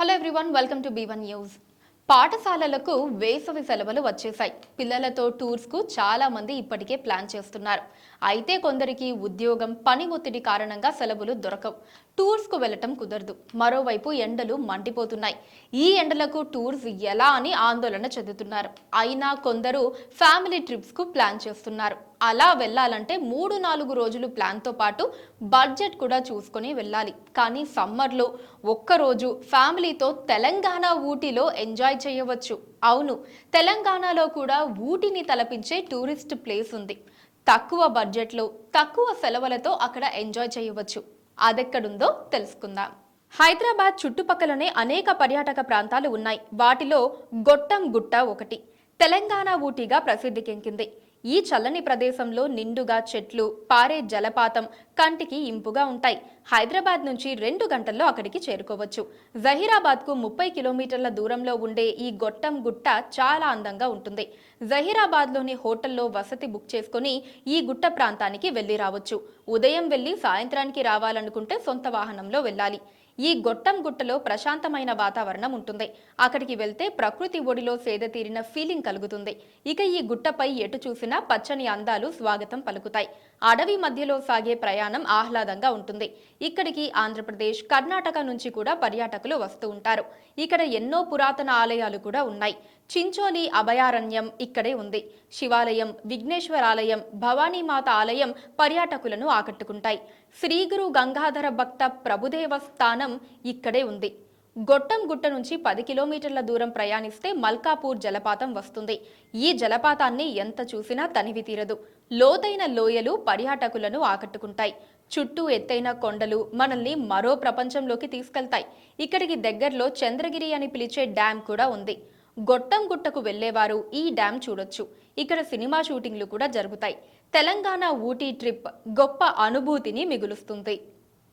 Hello everyone welcome to B one news పాఠశాలలకు వేసవి సెలవులు వచ్చేసాయి పిల్లలతో టూర్స్కు చాలా మంది ఇప్పటికే ప్లాన్ చేస్తున్నారు. అయితే కొందరికి ఉద్యోగం పని ఒత్తిడి కారణంగా సెలవులు దొరకవు. టూర్స్కు వెళ్ళటం కుదరదు. మరోవైపు ఎండలు మండిపోతున్నాయి. ఈ ఎండలకు టూర్స్ ఎలా అని ఆందోళన చెందుతున్నారు. అయినా కొందరు ఫ్యామిలీ ట్రిప్స్కు ప్లాన్ చేస్తున్నారు. అలా వెళ్ళాలంటే మూడు నాలుగు రోజులు ప్లాన్తో పాటు బడ్జెట్ కూడా చూసుకొని వెళ్ళాలి. కానీ సమ్మర్లో ఒక్కరోజు ఫ్యామిలీతో తెలంగాణ ఊటీలో ఎంజాయ్ చేయవచ్చు. అవును తెలంగాణలో కూడా ఊటీని తలపించే టూరిస్ట్ ప్లేస్ ఉంది. తక్కువ బడ్జెట్లో తక్కువ సెలవులతో అక్కడ ఎంజాయ్ చేయవచ్చు. అదెక్కడుందో తెలుసుకుందాం. హైదరాబాద్ చుట్టుపక్కలనే అనేక పర్యాటక ప్రాంతాలు ఉన్నాయి. వాటిలో గొట్టం గుట్ట ఒకటి. తెలంగాణ ఊటీగా ప్రసిద్ధికెక్కింది ఈ చల్లని ప్రదేశంలో నిండుగా చెట్లు పారే జలపాతం కంటికి ఇంపుగా ఉంటాయి. హైదరాబాద్ నుంచి రెండు గంటల్లో అక్కడికి చేరుకోవచ్చు. జహీరాబాద్కు ముప్పై కిలోమీటర్ల దూరంలో ఉండే ఈ గొట్టం గుట్ట చాలా అందంగా ఉంటుంది. జహీరాబాద్లోని హోటల్లో వసతి బుక్ చేసుకొని ఈ గుట్ట ప్రాంతానికి వెళ్ళి రావచ్చు. ఉదయం వెళ్ళి సాయంత్రానికి రావాలనుకుంటే సొంత వాహనంలో వెళ్ళాలి. ఈ గొట్టం గుట్టలో ప్రశాంతమైన వాతావరణం ఉంటుంది. అక్కడికి వెళ్తే ప్రకృతి ఒడిలో సేద తీరిన ఫీలింగ్ కలుగుతుంది. ఇక ఈ గుట్టపై ఎటు చూసినా పచ్చని అందాలు స్వాగతం పలుకుతాయి. అడవి మధ్యలో సాగే ప్రయాణం ఆహ్లాదంగా ఉంటుంది. ఇక్కడికి ఆంధ్రప్రదేశ్ కర్ణాటక నుంచి కూడా పర్యాటకులు వస్తూ ఉంటారు. ఇక్కడ ఎన్నో పురాతన ఆలయాలు కూడా ఉన్నాయి. చించోలి అభయారణ్యం ఇక్కడే ఉంది. శివాలయం విఘ్నేశ్వరాలయం భవానీమాత ఆలయం పర్యాటకులను ఆకట్టుకుంటాయి. శ్రీగురు గంగాధర భక్త ప్రభుదేవ స్థానం ఇక్కడే ఉంది. గొట్టం గుట్ట నుంచి పది కిలోమీటర్ల దూరం ప్రయాణిస్తే మల్కాపూర్ జలపాతం వస్తుంది. ఈ జలపాతాన్ని ఎంత చూసినా తనివి తీరదు. లోతైన లోయలు పర్యాటకులను ఆకట్టుకుంటాయి. చుట్టూ ఎత్తైన కొండలు మనల్ని మరో ప్రపంచంలోకి తీసుకెళ్తాయి. ఇక్కడికి దగ్గరలో చంద్రగిరి అని పిలిచే డ్యామ్ కూడా ఉంది. గొట్టం గుట్టకు వెళ్ళేవారు ఈ డ్యామ్ చూడొచ్చు. ఇక్కడ సినిమా షూటింగ్లు కూడా జరుగుతాయి. తెలంగాణ ఊటీ ట్రిప్ గొప్ప అనుభూతిని మిగులుస్తుంది.